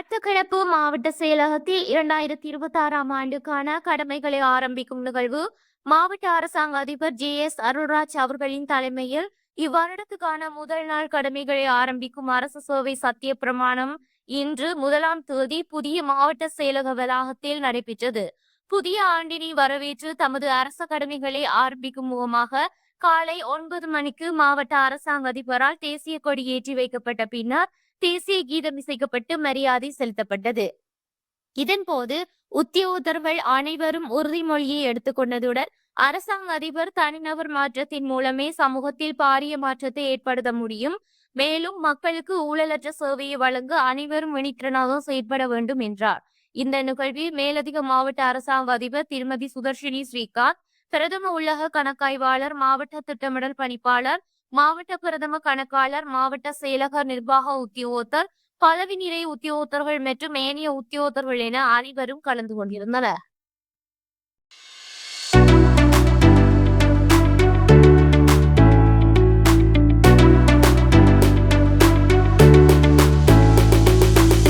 மட்டக்களப்பு மாவட்ட செயலகத்தில் இரண்டாயிரத்தி இருபத்தி ஆறாம் ஆண்டுக்கான கடமைகளை ஆரம்பிக்கும் நிகழ்வு மாவட்ட அரசாங்க அதிபர் ஜே எஸ் அருள்ராஜ் அவர்களின் தலைமையில் இவ்வருடத்துக்கான முதல் நாள் கடமைகளை ஆரம்பிக்கும் அரசு சேவை சத்திய பிரமாணம் இன்று முதலாம் தேதி புதிய மாவட்ட செயலக வளாகத்தில் நடைபெற்றது. புதிய ஆண்டினை வரவேற்று தமது அரச கடமைகளை ஆரம்பிக்கும் முகமாக காலை ஒன்பது மணிக்கு மாவட்ட அரசாங்க அதிபரால் தேசிய கொடி ஏற்றி வைக்கப்பட்ட பின்னர் தேசிய கீதம் இசைக்கப்பட்டு மரியாதை செலுத்தப்பட்டது. இதன்போது உத்தியோகத்தர்கள் அனைவரும் உறுதிமொழியை எடுத்துக்கொண்டதுடன் அரசாங்க அதிபர் தனிநபர் மாற்றத்தின் மூலமே சமூகத்தில் பாரிய மாற்றத்தை ஏற்படுத்த முடியும். மேலும் மக்களுக்கு ஊழலற்ற சேவையை வழங்க அனைவரும் விழித்திறனாக செயற்பட வேண்டும் என்றார். இந்த நிகழ்வில் மேலதிக மாவட்ட அரசாங்க அதிபர் திருமதி சுதர்ஷினி ஸ்ரீகாந்த் பிரதம உள்ளக கணக்காய்வாளர் மாவட்ட திட்டமிடல் பணிப்பாளர் மாவட்ட பிரதம கணக்காளர் மாவட்ட செயலக நிர்வாக உத்தியோகத்தர் பதவி நிலை உத்தியோகத்தர்கள் மற்றும் ஏனைய உத்தியோகத்தர்கள் என அனைவரும் கலந்து கொண்டிருந்தனர்.